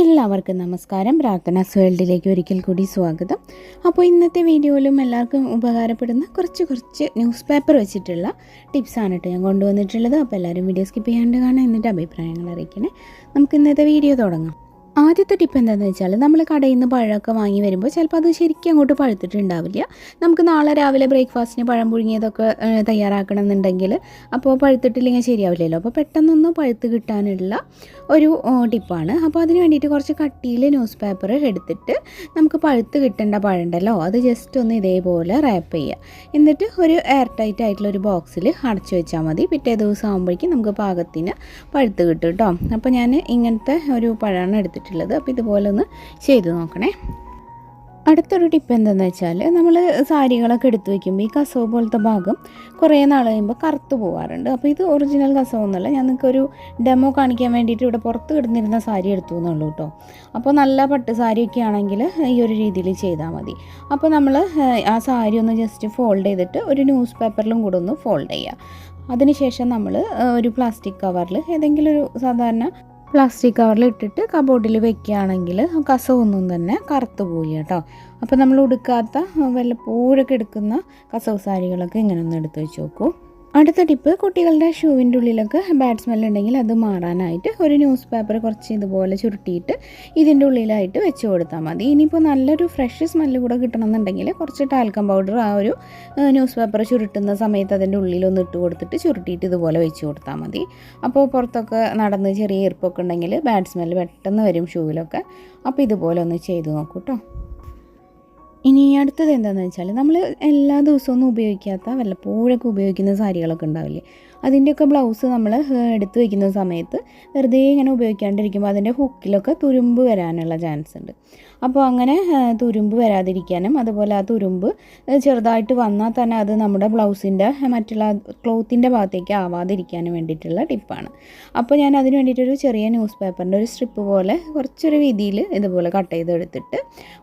എല്ലാവർക്കും നമസ്കാരം. പ്രാർത്ഥനാസ് വേൾഡിലേക്ക് ഒരിക്കൽ കൂടി സ്വാഗതം. അപ്പോൾ ഇന്നത്തെ വീഡിയോയിലും എല്ലാവർക്കും ഉപകാരപ്പെടുന്ന കുറച്ച് കുറച്ച് ന്യൂസ് പേപ്പർ വെച്ചിട്ടുള്ള ടിപ്സാണ് കേട്ടോ ഞാൻ കൊണ്ടുവന്നിട്ടുള്ളത്. അപ്പോൾ എല്ലാവരും വീഡിയോ സ്കിപ്പ് ചെയ്യാണ്ട് കാണാൻ എന്നിട്ട് അഭിപ്രായങ്ങൾ അറിയിക്കണേ. നമുക്ക് ഇന്നത്തെ വീഡിയോ തുടങ്ങാം. ആദ്യത്തെ ടിപ്പ് എന്താണെന്ന് വെച്ചാൽ നമ്മൾ കടയിൽ നിന്ന് പഴമൊക്കെ വാങ്ങി വരുമ്പോൾ ചിലപ്പോൾ അത് ശരിക്കും അങ്ങോട്ട് പഴുത്തിട്ടുണ്ടാവില്ല. നമുക്ക് നാളെ രാവിലെ ബ്രേക്ക്ഫാസ്റ്റിന് പഴം പുഴുങ്ങിയതൊക്കെ തയ്യാറാക്കണം എന്നുണ്ടെങ്കിൽ അപ്പോൾ പഴുത്തിട്ടില്ലെങ്കിൽ ശരിയാവില്ലല്ലോ. അപ്പോൾ പെട്ടെന്നൊന്ന് പഴുത്ത് കിട്ടാനുള്ള ഒരു ടിപ്പാണ് അപ്പോൾ അതിന് വേണ്ടിയിട്ട് കുറച്ച് കട്ടിയിൽ ന്യൂസ് പേപ്പർ എടുത്തിട്ട് നമുക്ക് പഴുത്ത് കിട്ടേണ്ട പഴമുണ്ടല്ലോ അത് ജസ്റ്റ് ഒന്ന് ഇതേപോലെ റാപ്പ് ചെയ്യുക എന്നിട്ട് ഒരു എയർ ടൈറ്റ് ആയിട്ടുള്ള ഒരു ബോക്സിൽ അടച്ചു വെച്ചാൽ മതി. പിറ്റേ ദിവസം ആകുമ്പോഴേക്കും നമുക്ക് പാകത്തിന് പഴുത്ത് കിട്ടും കേട്ടോ അപ്പോൾ ഞാൻ ഇങ്ങനത്തെ ഒരു പഴമാണ് എടുത്തിട്ടുള്ളത് അപ്പോൾ ഇതുപോലെ ഒന്ന് ചെയ്ത് നോക്കണേ. അടുത്തൊരു ടിപ്പ് എന്താണെന്ന് വെച്ചാൽ നമ്മൾ സാരികളൊക്കെ എടുത്തു വയ്ക്കുമ്പോൾ ഈ കസവ് പോലത്തെ ഭാഗം കുറേ നാൾ കഴിയുമ്പോൾ കറുത്ത് പോകാറുണ്ട് അപ്പോൾ ഇത് ഒറിജിനൽ കസവ് ഒന്നുമല്ല ഞാൻ നിങ്ങൾക്കൊരു ഡെമോ കാണിക്കാൻ വേണ്ടിയിട്ട് ഇവിടെ പുറത്ത് കിടന്നിരുന്ന സാരി എടുത്തു എന്നുള്ളൂ കേട്ടോ അപ്പോൾ നല്ല പട്ട് സാരിയൊക്കെ ആണെങ്കിൽ ഈ ഒരു രീതിയിൽ ചെയ്താൽ മതി. അപ്പോൾ നമ്മൾ ആ സാരി ഒന്ന് ജസ്റ്റ് ഫോൾഡ് ചെയ്തിട്ട് ഒരു ന്യൂസ് പേപ്പറിലും കൂടെ ഒന്ന് ഫോൾഡ് ചെയ്യുക അതിനുശേഷം നമ്മൾ ഒരു പ്ലാസ്റ്റിക് കവറിൽ ഏതെങ്കിലും ഒരു സാധാരണ പ്ലാസ്റ്റിക് കവറിൽ ഇട്ടിട്ട് കബോർഡിൽ വെക്കുകയാണെങ്കിൽ കസവൊന്നും തന്നെ കറുത്ത് പോവില്ല കേട്ടോ. അപ്പോൾ നമ്മൾ ഉടുക്കാത്ത വല്ലപ്പോഴൊക്കെ എടുക്കുന്ന കസവ് സാരികളൊക്കെ ഇങ്ങനെ ഒന്ന് എടുത്ത് വെച്ച് നോക്കൂ. അടുത്ത ടിപ്പ് കുട്ടികളുടെ ഷൂവിന്റെ ഉള്ളിലൊക്കെ ബാഡ് സ്മെൽ ഉണ്ടെങ്കിൽ അത് മാറാനായിട്ട് ഒരു ന്യൂസ് പേപ്പർ കുറച്ച് ഇതുപോലെ ചുരുട്ടിയിട്ട് ഇതിന്റെ ഉള്ളിലായിട്ട് വെച്ച് കൊടുത്താൽ മതി. ഇനിയിപ്പോൾ നല്ലൊരു ഫ്രഷ് സ്മെല്ല് കൂടെ കിട്ടണമെന്നുണ്ടെങ്കിൽ കുറച്ച് ടാൽക്കം പൗഡർ ആ ഒരു ന്യൂസ് പേപ്പർ ചുരുട്ടുന്ന സമയത്ത് അതിന്റെ ഉള്ളിലൊന്ന് ഇട്ട് കൊടുത്തിട്ട് ചുരുട്ടിയിട്ട് ഇതുപോലെ വെച്ച് കൊടുത്താൽ മതി. അപ്പോൾ പുറത്തൊക്കെ നടന്ന് ചെറിയ ഈർപ്പൊക്കെ ഉണ്ടെങ്കിൽ ബാഡ് സ്മെല്ല് പെട്ടെന്ന് വരും ഷൂവിലൊക്കെ അപ്പോൾ ഇതുപോലെ ഒന്ന് ചെയ്ത് നോക്കൂ കേട്ടോ ഇനി അടുത്തത് എന്താണെന്ന് വെച്ചാൽ നമ്മൾ എല്ലാ ദിവസവും ഒന്നും ഉപയോഗിക്കാത്ത വല്ലപ്പോഴൊക്കെ ഉപയോഗിക്കുന്ന സാരികളൊക്കെ ഉണ്ടാവില്ലേ? അതിന്റെയൊക്കെ ബ്ലൗസ് നമ്മൾ എടുത്ത് വയ്ക്കുന്ന സമയത്ത് വെറുതെ ഇങ്ങനെ ഉപയോഗിക്കാണ്ടിരിക്കുമ്പോൾ അതിന്റെ ഹുക്കിലൊക്കെ തുരുമ്പ് വരാനുള്ള ചാൻസ് ഉണ്ട്. അപ്പോൾ അങ്ങനെ തുരുമ്പ് വരാതിരിക്കാനും അതുപോലെ ആ തുരുമ്പ് ചെറുതായിട്ട് വന്നാൽ തന്നെ അത് നമ്മുടെ ബ്ലൗസിന്റെ മറ്റുള്ള ക്ലോത്തിന്റെ ഭാഗത്തേക്ക് ആവാതിരിക്കാനും വേണ്ടിയിട്ടുള്ള ടിപ്പാണ് അപ്പോൾ ഞാൻ അതിന് വേണ്ടിയിട്ടൊരു ചെറിയ ന്യൂസ് പേപ്പറിന്റെ ഒരു സ്ട്രിപ്പ് പോലെ കുറച്ചൊരു രീതിയിൽ ഇതുപോലെ കട്ട് ചെയ്തെടുത്തിട്ട്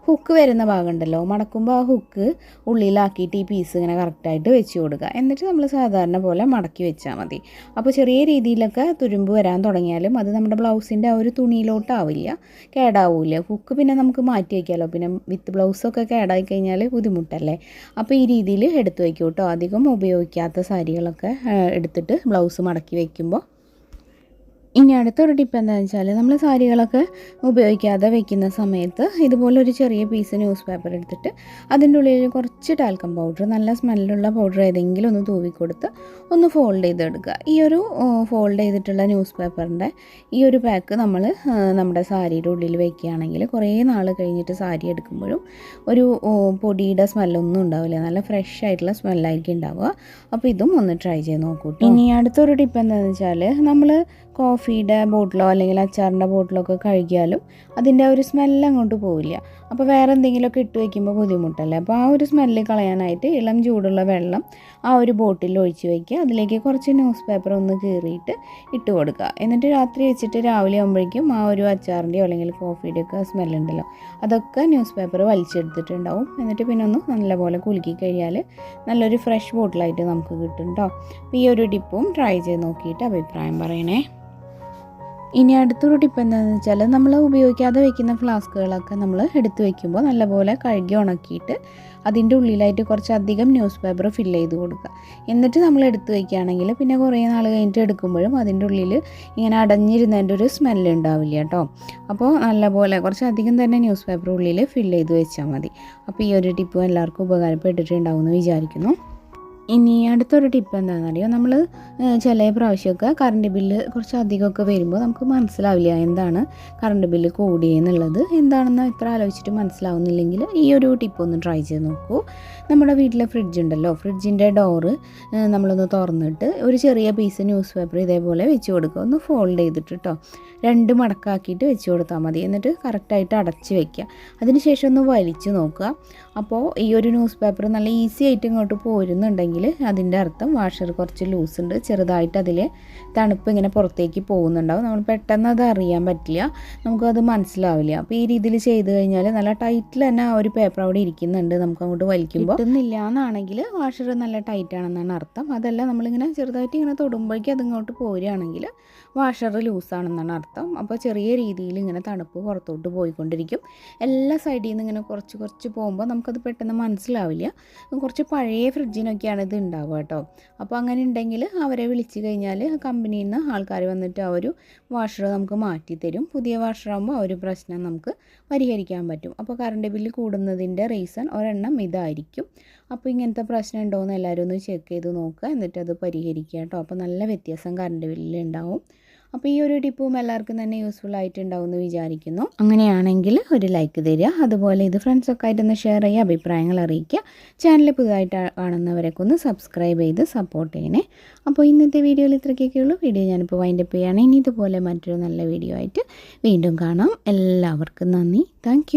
ഹുക്ക് വരുന്ന ഭാഗം ഉണ്ടല്ലോ മടക്കുമ്പോൾ ആ ഹുക്ക് ഉള്ളിലാക്കിയിട്ട് ഈ പീസ് ഇങ്ങനെ കറക്റ്റായിട്ട് വെച്ച് കൊടുക്കുക. എന്നിട്ട് നമ്മൾ സാധാരണ പോലെ മടക്കി വെച്ചാൽ മതി. അപ്പോൾ ചെറിയ രീതിയിലൊക്കെ തുരുമ്പ് വരാൻ തുടങ്ങിയാലും അത് നമ്മുടെ ബ്ലൗസിന്റെ ആ ഒരു തുണിയിലോട്ടാവില്ല കേടാവില്ല. ഹുക്ക് പിന്നെ നമുക്ക് മാറ്റി വയ്ക്കാമല്ലോ പിന്നെ വിത്ത് ബ്ലൗസൊക്കെ കേടായി കഴിഞ്ഞാൽ ബുദ്ധിമുട്ടല്ലേ? അപ്പോൾ ഈ രീതിയിൽ എടുത്ത് വയ്ക്കും കേട്ടോ. അധികം ഉപയോഗിക്കാത്ത സാരികളൊക്കെ എടുത്തിട്ട് ബ്ലൗസ് മടക്കി വയ്ക്കുമ്പോൾ ഇനി അടുത്തൊരു ടിപ്പ് എന്താണെന്ന് വെച്ചാൽ നമ്മൾ സാരികളൊക്കെ ഉപയോഗിക്കാതെ വെക്കുന്ന സമയത്ത് ഇതുപോലെ ഒരു ചെറിയ പീസ് ന്യൂസ് പേപ്പർ എടുത്തിട്ട് അതിന്റെ ഉള്ളിൽ കുറച്ച് ടാൽക്കം പൗഡർ നല്ല സ്മെല്ലുള്ള പൗഡർ ഏതെങ്കിലും ഒന്ന് തൂവി കൊടുത്ത് ഒന്ന് ഫോൾഡ് ചെയ്തെടുക്കുക. ഈ ഒരു ഫോൾഡ് ചെയ്തിട്ടുള്ള ന്യൂസ് പേപ്പറിന്റെ ഈ ഒരു പാക്ക് നമ്മൾ നമ്മുടെ സാരിയുടെ ഉള്ളിൽ വെക്കുകയാണെങ്കിൽ കുറേ നാൾ കഴിഞ്ഞിട്ട് സാരി എടുക്കുമ്പോഴും ഒരു പൊടിയുടെ സ്മെല്ലൊന്നും ഉണ്ടാവില്ല. നല്ല ഫ്രഷ് ആയിട്ടുള്ള സ്മെല്ലായിരിക്കും ഉണ്ടാവുക. അപ്പോൾ ഇതും ഒന്ന് ട്രൈ ചെയ്ത് നോക്കൂ ഇനി അടുത്തൊരു ടിപ്പ് എന്താണെന്ന് വെച്ചാൽ നമ്മൾ കോഫിയുടെ ബോട്ടിലോ അല്ലെങ്കിൽ അച്ചാറിന്റെ ബോട്ടിലോ ഒക്കെ കഴുകിയാലും അതിന്റെ ഒരു സ്മെല്ല് അങ്ങോട്ട് പോവില്ല. അപ്പോൾ വേറെ എന്തെങ്കിലുമൊക്കെ ഇട്ട് വയ്ക്കുമ്പോൾ ബുദ്ധിമുട്ടല്ലേ? അപ്പോൾ ആ ഒരു സ്മെല്ല് കളയാനായിട്ട് ഇളം ചൂടുള്ള വെള്ളം ആ ഒരു ബോട്ടിൽ ഒഴിച്ച് വയ്ക്കുക അതിലേക്ക് കുറച്ച് ന്യൂസ് പേപ്പർ ഒന്ന് കീറിയിട്ട് ഇട്ട് കൊടുക്കുക. എന്നിട്ട് രാത്രി വെച്ചിട്ട് രാവിലെ ആകുമ്പോഴേക്കും ആ ഒരു അച്ചാറിന്റെയോ അല്ലെങ്കിൽ കോഫിയുടെയോ ഒക്കെ സ്മെല്ലുണ്ടല്ലോ അതൊക്കെ ന്യൂസ് പേപ്പർ വലിച്ചെടുത്തിട്ടുണ്ടാവും. എന്നിട്ട് പിന്നെ ഒന്ന് നല്ലപോലെ കുലുക്കി കഴിയാൽ നല്ലൊരു ഫ്രഷ് ബോട്ടിലായിട്ട് നമുക്ക് കിട്ടും കേട്ടോ അപ്പോൾ ഈ ഒരു ടിപ്പും ട്രൈ ചെയ്ത് നോക്കിയിട്ട് അഭിപ്രായം പറയണേ. ഇനി അടുത്തൊരു ടിപ്പ് എന്താണെന്ന് വെച്ചാൽ നമ്മൾ ഉപയോഗിക്കാതെ വെക്കുന്ന ഫ്ലാസ്കുകളൊക്കെ നമ്മൾ എടുത്ത് വെക്കുമ്പോൾ നല്ലപോലെ കഴുകി ഉണക്കിയിട്ട് അതിന്റെ ഉള്ളിലായിട്ട് കുറച്ചധികം ന്യൂസ് പേപ്പർ ഫില്ല് ചെയ്ത് കൊടുക്കുക. എന്നിട്ട് നമ്മൾ എടുത്ത് വയ്ക്കുകയാണെങ്കിൽ പിന്നെ കുറേ നാൾ കഴിഞ്ഞിട്ട് എടുക്കുമ്പോഴും അതിന്റെ ഉള്ളിൽ ഇങ്ങനെ അടഞ്ഞിരുന്നതിന്റെ ഒരു സ്മെല്ല് ഉണ്ടാവില്ല കേട്ടോ. അപ്പോൾ നല്ലപോലെ കുറച്ചധികം തന്നെ ന്യൂസ് പേപ്പർ ഉള്ളിൽ ഫില്ല് ചെയ്ത് വെച്ചാൽ മതി. അപ്പോൾ ഈ ഒരു ടിപ്പ് എല്ലാവർക്കും ഉപകാരപ്പെട്ടിട്ടുണ്ടാവും എന്ന് വിചാരിക്കുന്നു. ഇനി അടുത്തൊരു ടിപ്പ് എന്താണെന്നറിയോ നമ്മൾ ചില പ്രാവശ്യമൊക്കെ കറണ്ട് ബില്ല് കുറച്ച് അധികമൊക്കെ വരുമ്പോൾ നമുക്ക് മനസ്സിലാവില്ല എന്താണ് കറണ്ട് ബില്ല് കൂടിയെന്നുള്ളത് എന്താണെന്ന് ഇത്ര ആലോചിച്ചിട്ട് മനസ്സിലാവുന്നില്ലെങ്കിൽ ഈ ഒരു ടിപ്പ് ഒന്ന് ട്രൈ ചെയ്ത് നോക്കൂ. നമ്മുടെ വീട്ടിലെ ഫ്രിഡ്ജ് ഉണ്ടല്ലോ. ഫ്രിഡ്ജിന്റെ ഡോറ് നമ്മളൊന്ന് തുറന്നിട്ട് ഒരു ചെറിയ പീസ് ന്യൂസ് പേപ്പർ ഇതേപോലെ വെച്ച് കൊടുക്കുക. ഒന്ന് ഫോൾഡ് ചെയ്തിട്ട് കേട്ടോ രണ്ട് മടക്കാക്കിയിട്ട് വെച്ച് കൊടുത്താൽ മതി. എന്നിട്ട് കറക്റ്റായിട്ട് അടച്ച് വെക്കുക. അതിനുശേഷം ഒന്ന് വലിച്ചു നോക്കുക. അപ്പോൾ ഈ ഒരു ന്യൂസ് പേപ്പർ നല്ല ഈസി ആയിട്ട് ഇങ്ങോട്ട് പോരുന്നുണ്ടെങ്കിൽ അതിന്റെ അർത്ഥം വാഷർ കുറച്ച് ലൂസ് ഉണ്ട്. ചെറുതായിട്ട് അതിൽ തണുപ്പ് ഇങ്ങനെ പുറത്തേക്ക് പോകുന്നുണ്ടാവും. നമ്മൾ പെട്ടെന്ന് അത് അറിയാൻ പറ്റില്ല. നമുക്കത് മനസ്സിലാവില്ല. അപ്പോൾ ഈ രീതിയിൽ ചെയ്ത് കഴിഞ്ഞാൽ നല്ല ടൈറ്റിൽ തന്നെ ആ ഒരു പേപ്പർ അവിടെ ഇരിക്കുന്നുണ്ട്. നമുക്ക് അങ്ങോട്ട് വലിക്കുമ്പോൾ കിട്ടുന്നില്ല എന്നാണെങ്കിൽ വാഷർ നല്ല ടൈറ്റ് ആണെന്നാണ് അർത്ഥം. അതല്ല നമ്മളിങ്ങനെ ചെറുതായിട്ട് ഇങ്ങനെ തൊടുമ്പോഴേക്കും അതിങ്ങോട്ട് പോരുകയാണെങ്കിൽ വാഷർ ലൂസാണെന്നാണ് അർത്ഥം. അപ്പോൾ ചെറിയ രീതിയിൽ ഇങ്ങനെ തണുപ്പ് പുറത്തോട്ട് പോയിക്കൊണ്ടിരിക്കും. എല്ലാ സൈഡിൽ നിന്ന് ഇങ്ങനെ കുറച്ച് കുറച്ച് പോകുമ്പോൾ നമുക്കത് പെട്ടെന്ന് മനസ്സിലാവില്ല. കുറച്ച് പഴയ ഫ്രിഡ്ജിനൊക്കെയാണ് ഇത് ഉണ്ടാവുക കേട്ടോ. അപ്പോൾ അങ്ങനെ ഉണ്ടെങ്കിൽ അവരെ വിളിച്ച് കഴിഞ്ഞാൽ കമ്പനിയിൽ നിന്ന് ആൾക്കാർ വന്നിട്ട് ആ ഒരു വാഷർ നമുക്ക് മാറ്റി തരും. പുതിയ വാഷറാകുമ്പോൾ ആ ഒരു പ്രശ്നം നമുക്ക് പരിഹരിക്കാൻ പറ്റും. അപ്പോൾ കറണ്ട് ബില്ല് കൂടുന്നതിന്റെ റീസൺ ഒരെണ്ണം ഇതായിരിക്കും. അപ്പോൾ ഇങ്ങനത്തെ പ്രശ്നം ഉണ്ടോ എന്ന് എല്ലാവരും ഒന്ന് ചെക്ക് ചെയ്ത് നോക്കുക. എന്നിട്ട് അത് പരിഹരിക്കുക കേട്ടോ. അപ്പോൾ നല്ല വ്യത്യാസം കറണ്ട് ബില്ലിൽ ഉണ്ടാവും. അപ്പോൾ ഈ ഒരു ടിപ്പും എല്ലാവർക്കും തന്നെ യൂസ്ഫുൾ ആയിട്ടുണ്ടാവും എന്ന് വിചാരിക്കുന്നു. അങ്ങനെയാണെങ്കിൽ ഒരു ലൈക്ക് തരിക. അതുപോലെ ഇത് ഫ്രണ്ട്സൊക്കെ ആയിട്ടൊന്ന് ഷെയർ ചെയ്യുക അഭിപ്രായങ്ങൾ അറിയിക്കുക. ചാനൽ പുതുതായിട്ട് കാണുന്നവരൊക്കെ ഒന്ന് സബ്സ്ക്രൈബ് ചെയ്ത് സപ്പോർട്ട് ചെയ്യണേ. അപ്പോൾ ഇന്നത്തെ വീഡിയോയിൽ ഇത്രയ്ക്കൊക്കെ ഉള്ളൂ. വീഡിയോ ഞാനിപ്പോൾ വൈൻഡപ്പ് ചെയ്യുകയാണ് ഇനി ഇതുപോലെ മറ്റൊരു നല്ല വീഡിയോ ആയിട്ട് വീണ്ടും കാണാം. എല്ലാവർക്കും നന്ദി. താങ്ക്